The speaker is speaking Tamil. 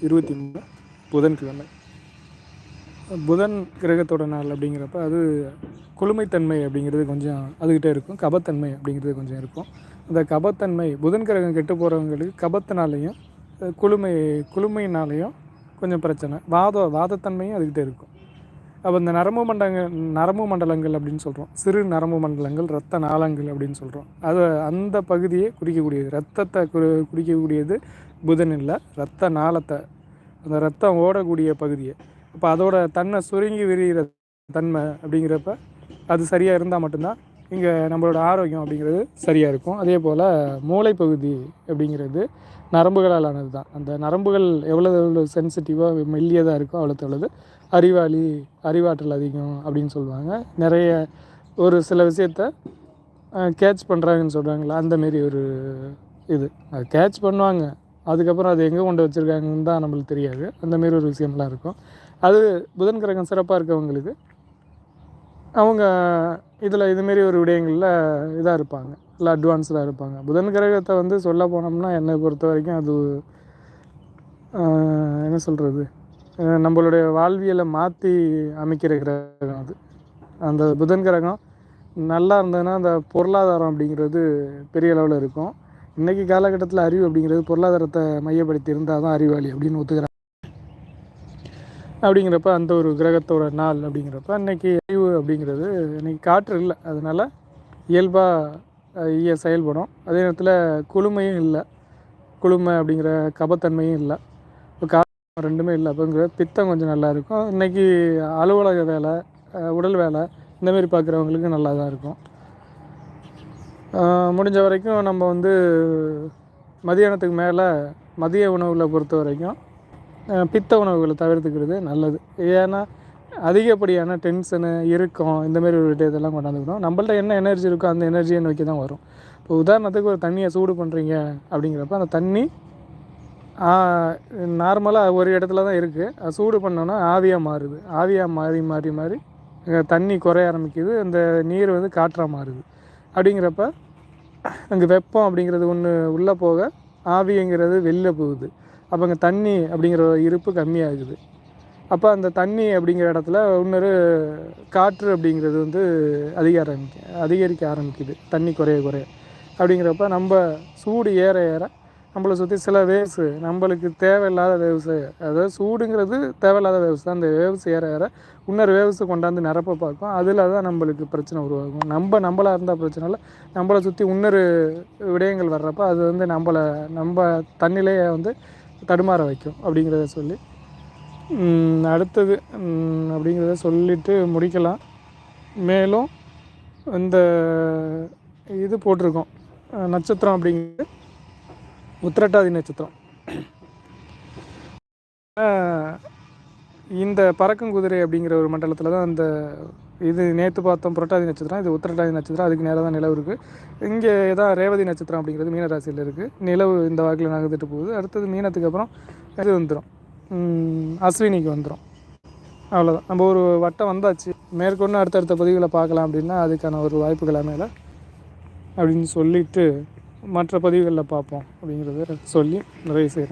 இருபத்தி மூணு புதன்கிழமை. புதன் கிரகத்தோட நாள் அப்படிங்கிறப்ப அது குளுமைத்தன்மை அப்படிங்கிறது கொஞ்சம் அதுக்கிட்ட இருக்கும். கபத்தன்மை அப்படிங்கிறது கொஞ்சம் இருக்கும். அந்த கபத்தன்மை புதன் கிரகம் கெட்டு போகிறவங்களுக்கு கபத்தினாலையும் குளுமை குளுமையினாலையும் கொஞ்சம் பிரச்சனை. வாத வாதத்தன்மையும் அதுக்கிட்ட இருக்கும். அப்போ இந்த நரம்பு மண்டங்கள் நரம்பு மண்டலங்கள் அப்படின்னு சொல்கிறோம் சிறு நரம்பு மண்டலங்கள் இரத்த நாளங்கள் அப்படின்னு சொல்கிறோம் அது அந்த பகுதியை குறிக்கக்கூடியது. ரத்தத்தை குறி குறிக்கக்கூடியது புதன் இல்லை. ரத்த நாளத்தை அந்த ரத்தம் ஓடக்கூடிய பகுதியை. அப்போ அதோட தன்னை சுருங்கி விரிகிற தன்மை அப்படிங்கிறப்ப அது சரியாக இருந்தால் மட்டும்தான் இங்கே நம்மளோட ஆரோக்கியம் அப்படிங்கிறது சரியாக இருக்கும். அதே போல் மூளைப்பகுதி அப்படிங்கிறது நரம்புகளால் ஆனது தான். அந்த நரம்புகள் எவ்வளோ எவ்வளோ சென்சிட்டிவாக மெல்லியதாக இருக்கோ அவ்வளோ அவ்வளோது அறிவாளி அறிவாற்றல் அதிகம் அப்படின்னு சொல்லுவாங்க. நிறைய ஒரு சில விஷயத்த கேட்ச் பண்ணுறாங்கன்னு சொல்கிறாங்களா அந்தமாரி ஒரு இது. அது கேட்ச் பண்ணுவாங்க. அதுக்கப்புறம் அது எங்கே கொண்டு வச்சுருக்காங்கன்னு தான் நம்மளுக்கு தெரியாது. அந்தமாரி ஒரு விஷயம்லாம் இருக்கும். அது புதன் கிரகம் சிறப்பாக இருக்கவங்களுக்கு அவங்க இதில் இதுமாரி ஒரு விடயங்களில் இதாக இருப்பாங்க. இல்லை அட்வான்ஸ்டாக இருப்பாங்க. புதன் கிரகத்தை வந்து சொல்ல போனோம்னா என்னை பொறுத்த வரைக்கும் அது என்ன சொல்கிறது நம்மளுடைய வாழ்வியலை மாற்றி அமைக்கிற கிரகம் அது. அந்த புதன் கிரகம் நல்லா இருந்ததுன்னா அந்த பொருளாதாரம் அப்படிங்கிறது பெரிய அளவில் இருக்கும். இன்றைக்கி காலகட்டத்தில் அறிவு அப்படிங்கிறது பொருளாதாரத்தை மையப்படுத்தி இருந்தால் தான் அறிவாளி அப்படின்னு ஒத்துக்கிறாங்க. அப்படிங்கிறப்ப அந்த ஒரு கிரகத்தோட நாள் அப்படிங்கிறப்ப அன்னைக்கு அறிவு அப்படிங்கிறது இன்றைக்கி காற்று இல்லை. அதனால் இயல்பாக ஈய செயல்படும். அதே நேரத்தில் குளுமையும் இல்லை. குளுமை அப்படிங்கிற கபத்தன்மையும் இல்லை. இப்போ காற்று ரெண்டுமே இல்லை. அப்படிங்கிற பித்தம் கொஞ்சம் நல்லா இருக்கும். இன்றைக்கி அலுவலக வேலை உடல் வேலை இந்தமாரி பார்க்குறவங்களுக்கு நல்லா தான் இருக்கும். முடிஞ்ச வரைக்கும் நம்ம வந்து மதியானத்துக்கு மேலே மதிய உணவில் பொறுத்த வரைக்கும் பித்த உணவுகளை தவிர்த்துக்கிறது நல்லது. ஏன்னா அதிகப்படியான டென்ஷனு இறுக்கம் இந்தமாரி ஒரு இதெல்லாம் கொண்டாந்துக்கணும் நம்மள்ட்ட என்ன எனர்ஜி இருக்கோ அந்த எனர்ஜியை நோக்கி தான் வரும். இப்போ உதாரணத்துக்கு ஒரு தண்ணியை சூடு பண்ணுறீங்க அப்படிங்கிறப்ப அந்த தண்ணி நார்மலாக ஒரு இடத்துல தான் இருக்குது அது சூடு பண்ணோன்னா ஆவியாக மாறுது. ஆவியாக மாறி மாறி மாறி தண்ணி குறைய ஆரம்பிக்குது. அந்த நீர் வந்து காற்றாக மாறுது. அப்படிங்கிறப்ப அங்கே வெப்பம் அப்படிங்கிறது ஒன்று உள்ளே போக ஆவிங்கிறது வெளில போகுது. அப்போ அங்கே தண்ணி அப்படிங்கிற இருப்பு கம்மியாகுது. அப்போ அந்த தண்ணி அப்படிங்கிற இடத்துல இன்னொரு காற்று அப்படிங்கிறது வந்து அதிக ஆரம்பிக்க அதிகரிக்க ஆரம்பிக்குது. தண்ணி குறைய குறைய. அப்படிங்கிறப்ப நம்ம சூடு ஏற ஏற நம்மளை சுற்றி சில வேவ்ஸு நம்மளுக்கு தேவையில்லாத வேவ்ஸு அதாவது சூடுங்கிறது தேவையில்லாத வேவ்ஸ் தான். அந்த வேவ்ஸ் ஏற ஏற இன்னொரு வேவ்ஸு கொண்டாந்து நிரப்ப பார்க்கும். அதில் தான் நம்மளுக்கு பிரச்சனை உருவாகும். நம்ம நம்மளாக இருந்தால் பிரச்சனை இல்லை. நம்மளை சுற்றி இன்னொரு விடயங்கள் வர்றப்போ அது வந்து நம்மளை நம்ம தண்ணிலேயே வந்து தடுமாற வைக்கும் அப்படிங்கிறத சொல்லி. அடுத்தது அப்படிங்கிறத சொல்லிவிட்டு முடிக்கலாம். மேலும் இந்த இது போட்டிருக்கோம். நட்சத்திரம் அப்படிங்கிறது. உத்திரட்டாதி நட்சத்திரம். இந்த பறக்கும் குதிரை அப்படிங்கிற ஒரு மண்டலத்தில் தான் அந்த இது நேற்று பார்த்தோம் புரட்டாதி நட்சத்திரம் இது உத்திரட்டாதி நட்சத்திரம் அதுக்கு நேராக தான் நிலவு இருக்குது இங்கே தான் ரேவதி நட்சத்திரம் அப்படிங்கிறது மீனராசியில் இருக்குது நிலவு இந்த வாக்கில் நகர்ந்துட்டு போகுது. அடுத்தது மீனத்துக்கு அப்புறம் இது வந்துடும் அஸ்வினிக்கு வந்துடும் அவ்வளோதான் நம்ம ஒரு வட்டம் வந்தாச்சு. மேற்கொண்டு அடுத்தடுத்த பதிவுகளை பார்க்கலாம் அப்படின்னா அதுக்கான ஒரு வாய்ப்புகள் மேலே அப்படின்னு சொல்லிவிட்டு மற்ற பதிவுகளில் பார்ப்போம் அப்படிங்கிறத சொல்லி நிறைய செய்கிறேன்